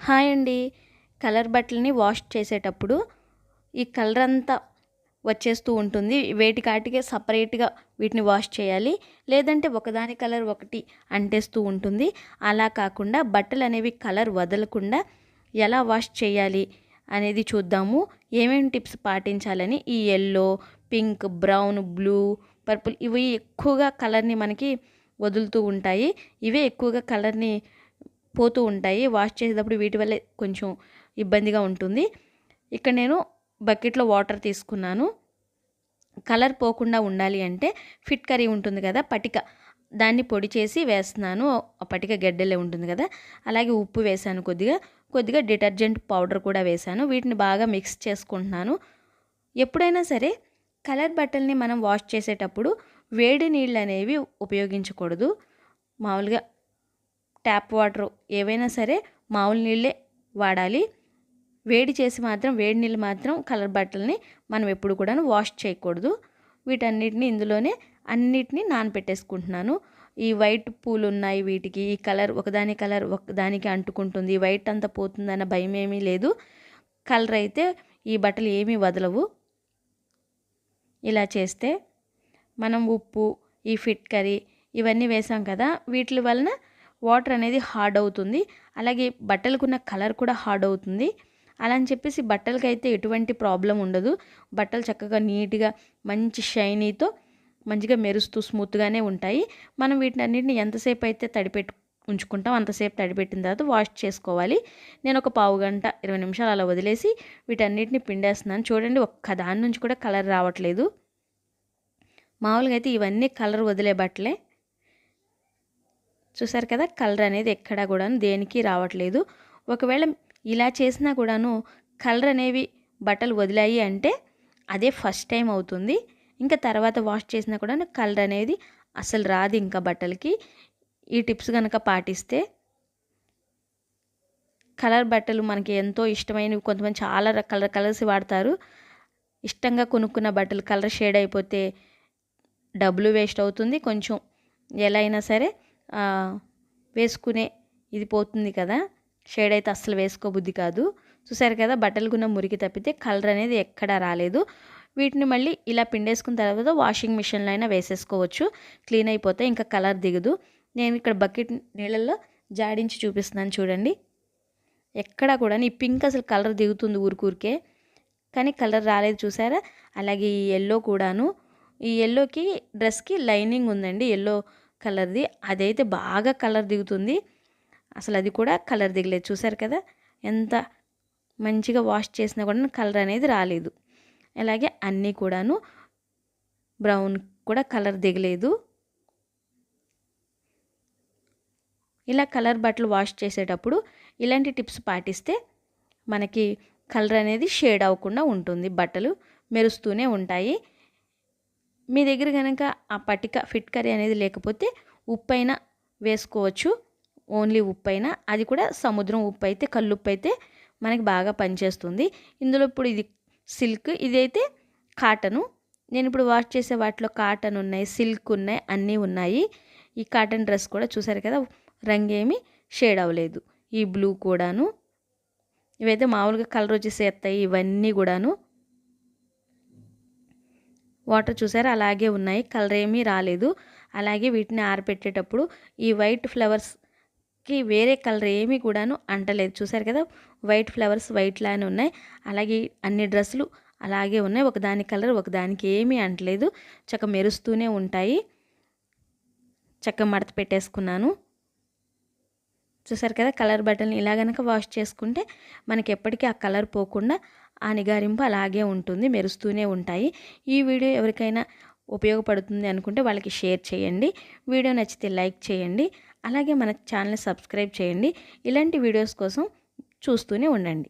Hi అండి. Colour బట్టలని wash చేసేటప్పుడు ఈ కలర్ అంతా వచ్చేస్తూ ఉంటుంది. వేటి కాటికే సపరేట్గా వీటిని వాష్ చేయాలి. లేదంటే ఒకదాని కలర్ ఒకటి అంటేస్తూ ఉంటుంది. అలా కాకుండా బట్టలు అనేవి కలర్ వదలకుండా ఎలా వాష్ చేయాలి అనేది చూద్దాము. ఏమేమి టిప్స్ పాటించాలని ఈ yellow pink brown blue purple ఇవి ఎక్కువగా కలర్ని మనకి వదులుతూ ఉంటాయి. ఇవే ఎక్కువగా కలర్ని పోతూ ఉంటాయి. వాష్ చేసేటప్పుడు వీటి వల్లే కొంచెం ఇబ్బందిగా ఉంటుంది. ఇక్కడ నేను బకెట్లో వాటర్ తీసుకున్నాను. కలర్ పోకుండా ఉండాలి అంటే ఫిట్ కర్రీ ఉంటుంది కదా పటిక. దాన్ని పొడి చేసి వేస్తున్నాను. పటిక గడ్డలే ఉంటుంది కదా అలాగే ఉప్పు వేసాను కొద్దిగా. కొద్దిగా డిటర్జెంట్ పౌడర్ కూడా వేసాను. వీటిని బాగా మిక్స్ చేసుకుంటున్నాను. ఎప్పుడైనా సరే కలర్ బట్టల్ని మనం వాష్ చేసేటప్పుడు వేడి నీళ్ళు అనేవి ఉపయోగించకూడదు. మామూలుగా ట్యాప్ వాటర్ ఏవైనా సరే మామూలు నీళ్ళే వాడాలి. వేడి చేసి మాత్రం వేడి నీళ్ళు మాత్రం కలర్ బట్టల్ని మనం ఎప్పుడు కూడా వాష్ చేయకూడదు. వీటన్నిటిని ఇందులోనే అన్నిటినీ నానపెట్టేసుకుంటున్నాను. ఈ వైట్ పూలు ఉన్నాయి వీటికి ఈ కలర్ ఒకదాని కలర్ ఒకదానికి అంటుకుంటుంది. వైట్ అంతా పోతుందన్న భయం ఏమీ లేదు. కలర్ అయితే ఈ బట్టలు ఏమీ వదలవు. ఇలా చేస్తే మనం ఉప్పు ఈ ఫిట్ కర్రీ ఇవన్నీ వేసాం కదా వీటి వలన వాటర్ అనేది హార్డ్ అవుతుంది. అలాగే బట్టలకున్న కలర్ కూడా హార్డ్ అవుతుంది. అలా అని చెప్పేసి బట్టలకైతే ఎటువంటి ప్రాబ్లం ఉండదు. బట్టలు చక్కగా నీట్గా మంచి షైనీతో మంచిగా మెరుస్తూ స్మూత్గానే ఉంటాయి. మనం వీటిని అన్నింటిని ఎంతసేపు అయితే తడిపెట్టు ఉంచుకుంటాం అంతసేపు తడిపెట్టిన తర్వాత వాష్ చేసుకోవాలి. నేను ఒక పావు గంట ఇరవై నిమిషాలు అలా వదిలేసి వీటన్నిటిని పిండేస్తున్నాను. చూడండి ఒక్క దాని నుంచి కూడా కలర్ రావట్లేదు. మామూలుగా అయితే ఇవన్నీ కలర్ వదిలే బట్టలే. చూసారు కదా కలర్ అనేది ఎక్కడా కూడా దేనికి రావట్లేదు. ఒకవేళ ఇలా చేసినా కూడాను కలర్ అనేవి బట్టలు వదిలాయి అంటే అదే ఫస్ట్ టైం అవుతుంది. ఇంకా తర్వాత వాష్ చేసినా కూడా కలర్ అనేది అసలు రాదు ఇంకా బట్టలకి. ఈ టిప్స్ కనుక పాటిస్తే కలర్ బట్టలు మనకి ఎంతో ఇష్టమైనవి కొంతమంది చాలా కలర్ కలర్స్ వాడతారు. ఇష్టంగా కొనుక్కున్న బట్టలు కలర్ షేడ్ అయిపోతే డబ్బులు వేస్ట్ అవుతుంది. కొంచెం ఎలా అయినా సరే వేసుకునే ఇది పోతుంది కదా. షేడ్ అయితే అస్సలు వేసుకోబుద్ధి కాదు. చూసారు కదా బట్టలుకున్న మురికి తప్పితే కలర్ అనేది ఎక్కడా రాలేదు. వీటిని మళ్ళీ ఇలా పిండేసుకున్న తర్వాత వాషింగ్ మిషన్లో అయినా వేసేసుకోవచ్చు. క్లీన్ అయిపోతే ఇంకా కలర్ దిగదు. నేను ఇక్కడ బకెట్ నీళ్ళల్లో జాడించి చూపిస్తున్నాను చూడండి. ఎక్కడా కూడా ఈ పింక్ అసలు కలర్ దిగుతుంది ఊరికూరికే కానీ కలర్ రాలేదు చూసారా? అలాగే ఈ ఎల్లో కూడాను. ఈ ఎల్లోకి డ్రెస్కి లైనింగ్ ఉందండి. ఎల్లో కలర్ది. అదైతే బాగా కలర్ దిగుతుంది. అసలు అది కూడా కలర్ దిగలేదు. చూసారు కదా? ఎంత మంచిగా వాష్ చేసినా కూడా కలర్ అనేది రాలేదు. అలాగే అన్నీ కూడాను బ్రౌన్ కూడా కలర్ దిగలేదు. ఇలా కలర్ బట్టలు వాష్ చేసేటప్పుడు ఇలాంటి టిప్స్ పాటిస్తే మనకి కలర్ అనేది షేడ్ అవ్వకుండా ఉంటుంది. బట్టలు మెరుస్తూనే ఉంటాయి. మీ దగ్గర కనుక ఆ పటిక ఫిట్ కర్రీ అనేది లేకపోతే ఉప్పు అయినా వేసుకోవచ్చు. ఓన్లీ ఉప్పు అయినా అది కూడా సముద్రం ఉప్పు అయితే కల్లుప్పు అయితే మనకి బాగా పనిచేస్తుంది. ఇందులో ఇప్పుడు ఇది సిల్క్ ఇదైతే కాటను. నేను ఇప్పుడు వాష్ చేసే వాటిలో కాటన్ ఉన్నాయి సిల్క్ ఉన్నాయి అన్నీ ఉన్నాయి. ఈ కాటన్ డ్రెస్ కూడా చూసారు కదా రంగేమి షేడ్ అవ్వలేదు. ఈ బ్లూ కూడాను. ఇవైతే మామూలుగా కలర్ వచ్చేసేస్తాయి ఇవన్నీ కూడాను. వాటర్ చూసారా? అలాగే ఉన్నాయి. కలర్ ఏమీ రాలేదు. అలాగే వీటిని ఆరపెట్టేటప్పుడు ఈ వైట్ ఫ్లవర్స్కి వేరే కలర్ ఏమీ కూడాను అంటలేదు. చూసారు కదా? వైట్ ఫ్లవర్స్ వైట్ లానే ఉన్నాయి. అలాగే అన్ని డ్రెస్సులు అలాగే ఉన్నాయి. ఒకదాని కలర్ ఒకదానికి ఏమీ అంటలేదు. చక్క మెరుస్తూనే ఉంటాయి. చక్క మడత పెట్టేసుకున్నాను. చూసారు కదా? కలర్ బట్టల్ని ఇలా కనుక వాష్ చేసుకుంటే మనకి ఎప్పటికీ ఆ కలర్ పోకుండా ఆ నిగారింపు అలాగే ఉంటుంది మెరుస్తూనే ఉంటాయి. ఈ వీడియో ఎవరికైనా ఉపయోగపడుతుంది అనుకుంటే వాళ్ళకి షేర్ చేయండి. వీడియో నచ్చితే లైక్ చేయండి. అలాగే మన ఛానల్ సబ్స్క్రైబ్ చేయండి. ఇలాంటి వీడియోస్ కోసం చూస్తూనే ఉండండి.